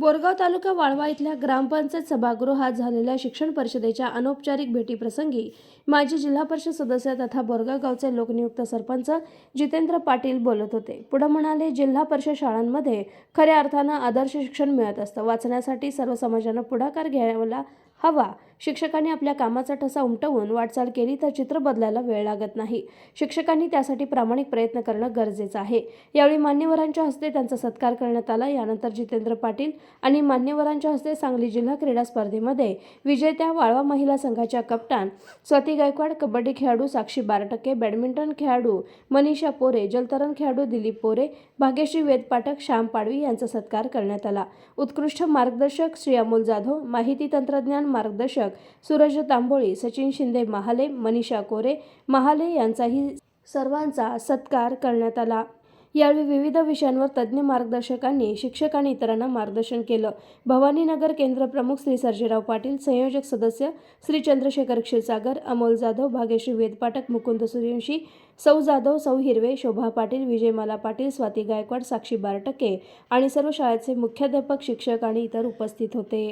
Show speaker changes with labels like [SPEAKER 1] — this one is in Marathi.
[SPEAKER 1] बोरगाव तालुका वाळवा इथल्या ग्रामपंचायत सभागृहात झालेल्या शिक्षण परिषदेच्या अनौपचारिक भेटीप्रसंगी माजी जिल्हा परिषद सदस्य तथा बोरगाव गावचे लोकनियुक्त सरपंच जितेंद्र पाटील बोलत होते. पुढे म्हणाले जिल्हा परिषद शाळांमध्ये खऱ्या अर्थानं आदर्श शिक्षण मिळत असतं. वाचण्यासाठी सर्व समाजानं पुढाकार घ्यायला हवा. शिक्षकांनी आपल्या कामाचा ठसा उमटवून वाटचाल केली तर चित्र बदलायला वेळ लागत नाही. शिक्षकांनी त्यासाठी प्रामाणिक प्रयत्न करणं गरजेचं आहे. यावेळी मान्यवरांच्या हस्ते त्यांचा सत्कार करण्यात आला. यानंतर जितेंद्र पाटील आणि मान्यवरांच्या हस्ते सांगली जिल्हा क्रीडा स्पर्धेमध्ये विजेत्या वाळवा महिला संघाच्या कप्तान स्वाती गायकवाड कबड्डी खेळाडू साक्षी बारटक्के बॅडमिंटन खेळाडू मनीषा पोरे जलतरण खेळाडू दिलीप पोरे भाग्यश्री वेद पाठक श्याम पाडवी यांचा सत्कार करण्यात आला. उत्कृष्ट मार्गदर्शक श्री अमोल जाधव माहिती तंत्रज्ञान मार्गदर्शक सूरज तांबोळी सचिन शिंदे महाले मनीषा कोरे महाले यांचाही सर्वांचा सत्कार करण्यात आला. यावेळी विविध विषयांवर तज्ज्ञ मार्गदर्शकांनी शिक्षक आणि इतरांना मार्गदर्शन केलं. भवानीनगर केंद्र प्रमुख श्री सर्जेराव पाटील संयोजक सदस्य श्री चंद्रशेखर क्षीरसागर अमोल जाधव भाग्यश्री वेदपाठक मुकुंद सूर्यवंशी सौ जाधव सौ हिरवे शोभा पाटील विजयमाला पाटील स्वाती गायकवाड साक्षी बारटके आणि सर्व शाळेचे मुख्याध्यापक शिक्षक आणि इतर उपस्थित होते.